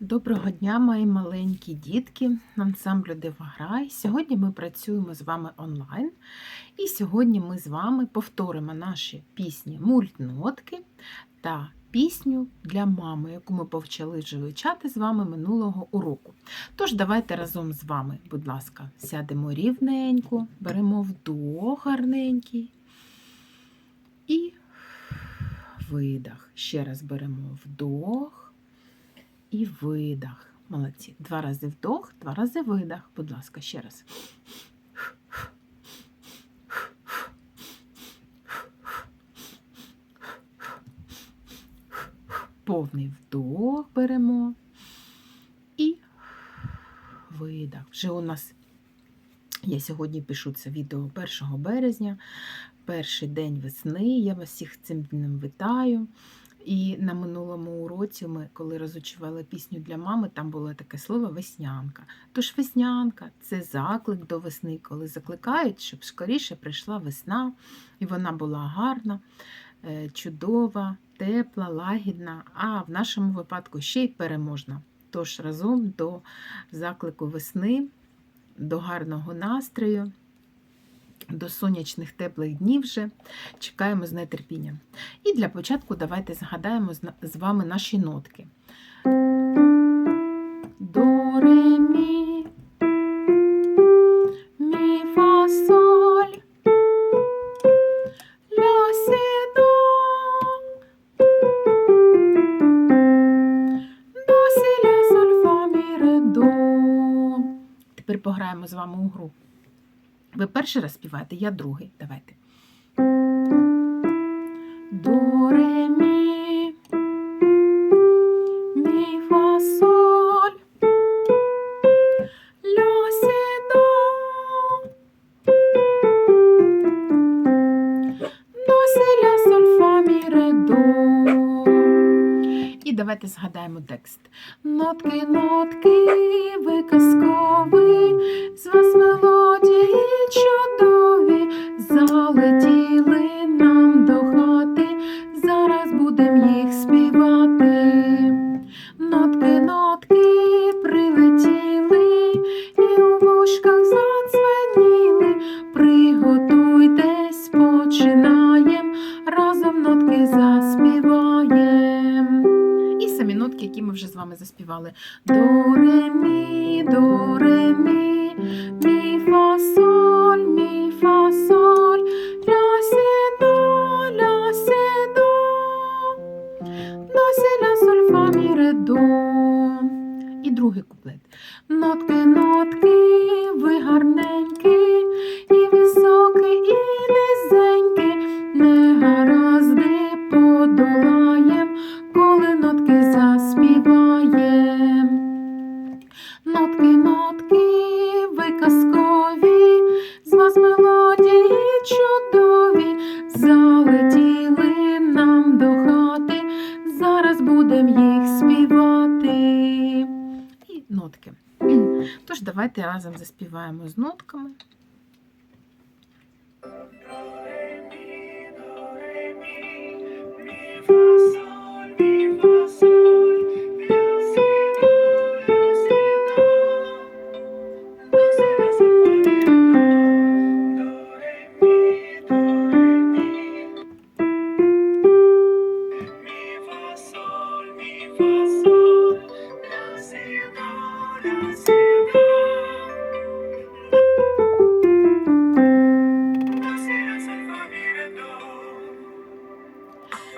Доброго дня, мої маленькі дітки, ансамблю Деваграй. Сьогодні ми працюємо з вами онлайн. І сьогодні ми з вами повторимо наші пісні мультнотки та пісню для мами, яку ми повчали вже вивчати з вами минулого уроку. Тож, давайте разом з вами, будь ласка, сядемо рівненько, беремо вдох гарненький і видах. Ще раз беремо вдох і видах. Молодці. Два рази вдох, два рази видах. Будь ласка, ще раз. Повний вдох беремо і видах. Вже у нас я сьогодні пишу це відео 1 березня, перший день весни. Я вас всіх цим днем вітаю. І на минулому уроці ми, коли розучували пісню для мами, там було таке слово веснянка. Тож веснянка це заклик до весни, коли закликають, щоб скоріше прийшла весна, і вона була гарна, е, чудова, тепла, лагідна, а в нашому випадку ще й переможна. Тож разом до заклику весни, до гарного настрою. До сонячних теплих днів вже чекаємо з нетерпінням. І для початку давайте згадаємо з вами наші нотки. До, мі, мі, фа, соль, ля, сі. Тепер пограємо з вами у гру. Ви перший раз співаєте, я другий. Давайте. До, мі, мі, фа, соль, ля, сі, до, до. І давайте згадаємо текст. Нотки, нотки, ви казкові, нотки заспіваєм. І самі нотки, які ми вже з вами заспівали. До, ре, мі, до, мі, мі, фа, соль, мі, ля, сі, ля, сі, до, ля, соль, фа. І другий куплет. Нотки, нотки, ви гарненькі, залетіли нам до хати, зараз будемо їх співати. І нотки. Тож давайте разом заспіваємо з нотками.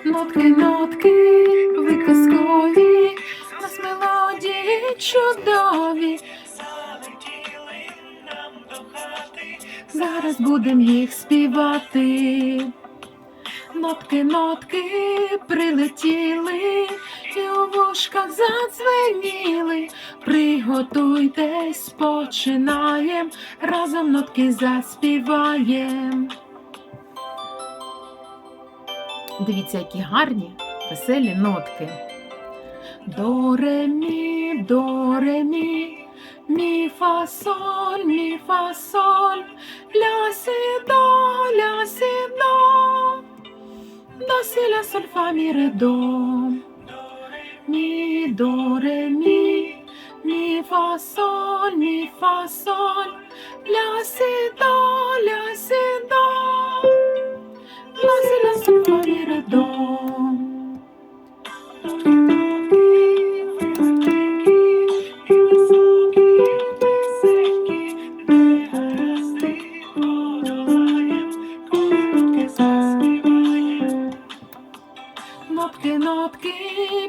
Нотки, нотки, ви казкові, з нас мелодії чудові. Залетіли нам дохати. Зараз будем їх співати. Нотки, нотки прилетіли, і у вушках задзвеніли. Приготуйтесь, починаєм, разом нотки заспіваєм. Дивіться, які гарні, веселі нотки. До, ре, мі, ре, мі, мі, фа, соль, ля, сі, ля, сі, до, сі, ля, соль, фа, мі, до, мі, до, ре, мі, фа, соль, мі, фа, соль, ля, си, до, ля, си, до, До си, ля, мі, до.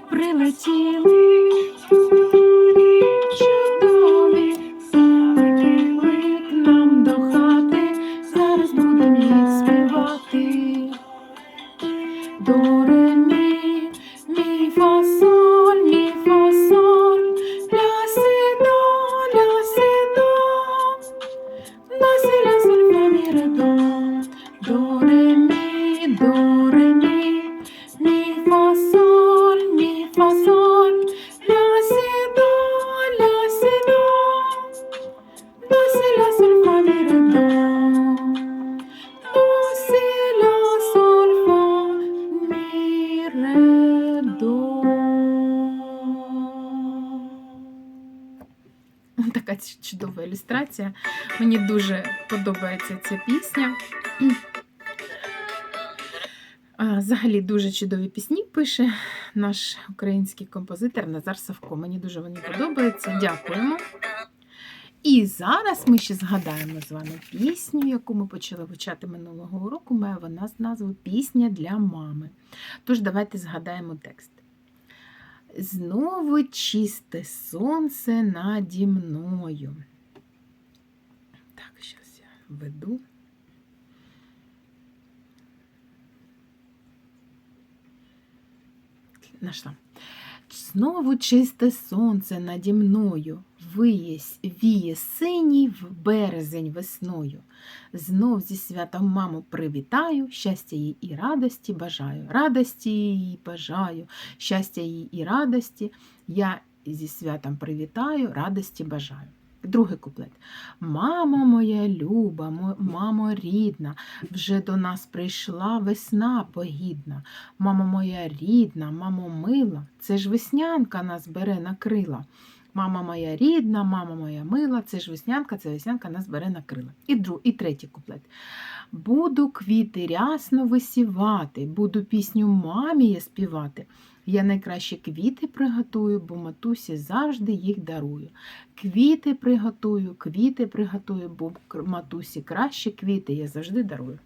Прилетіли, ілюстрація. Мені дуже подобається ця пісня. Взагалі дуже чудові пісні пише наш український композитор Назар Савко. Мені дуже вони подобаються. Дякуємо. І зараз ми ще згадаємо з вами пісню, яку ми почали вивчати минулого уроку. Має вона назву Пісня для мами. Тож давайте згадаємо текст. Знову чисте сонце наді мною. Веду. Нашла. Знову чисте сонце наді мною, виє, віє синій в березень весною. Знов зі святом маму привітаю, щастя їй і радості бажаю. Радості їй бажаю, щастя їй і радості. Я зі святом привітаю, радості бажаю. Другий куплет. Мамо моя люба, мамо рідна, вже до нас прийшла весна погідна. Мамо моя рідна, мамо мила, це ж веснянка нас бере на крила. Мама моя рідна, мама моя мила, це ж веснянка, це веснянка нас бере на крила. І, друг, і третій куплет. Буду квіти рясно висівати, буду пісню мамі я співати. Я найкращі квіти приготую, бо матусі завжди їх дарую. Квіти приготую, квіти приготую, бо матусі кращі квіти я завжди дарую.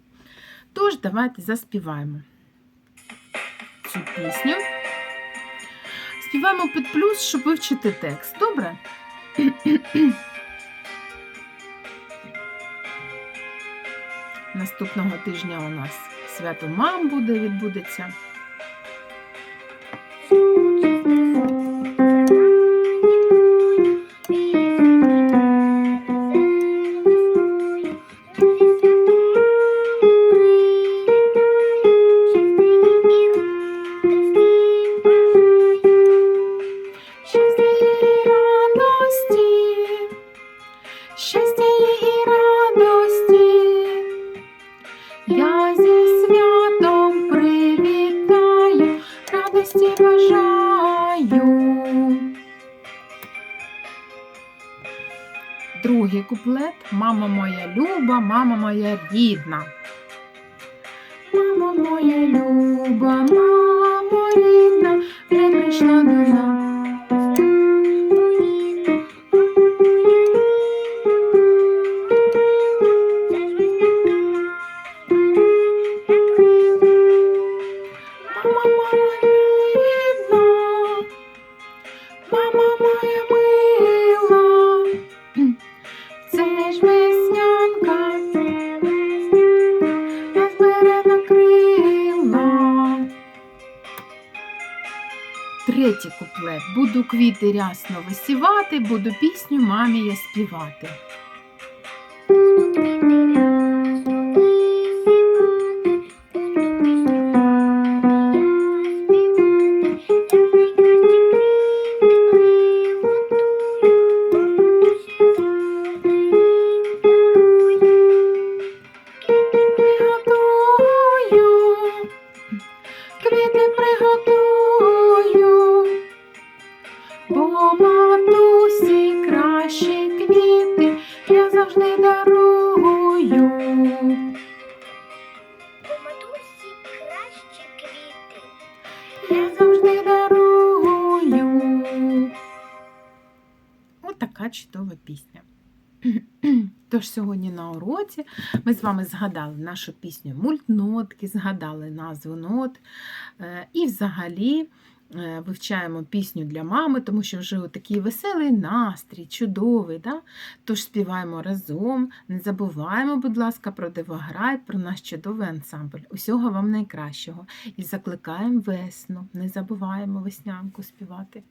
Тож, давайте заспіваємо цю пісню. Співаємо під плюс, щоб вивчити текст. Добре? Наступного тижня у нас свято мам буде відбудеться. Другий куплет Мама моя люба, мама моя рідна. Мама моя люба, мамо рідна, прийшла до нас. Третій куплет. Буду квіти рясно висівати, буду пісню мамі я співати. Дарую. У матусі кращі квіти. Я завжди дарую. Отака чудова пісня. Тож сьогодні на уроці ми з вами згадали нашу пісню Мультнотки, згадали назву нот е, і взагалі вивчаємо пісню для мами, тому що вже такий веселий настрій, чудовий. Да? Тож співаємо разом, не забуваємо, будь ласка, про Дивограй, про наш чудовий ансамбль. Усього вам найкращого. І закликаємо весну, не забуваємо веснянку співати.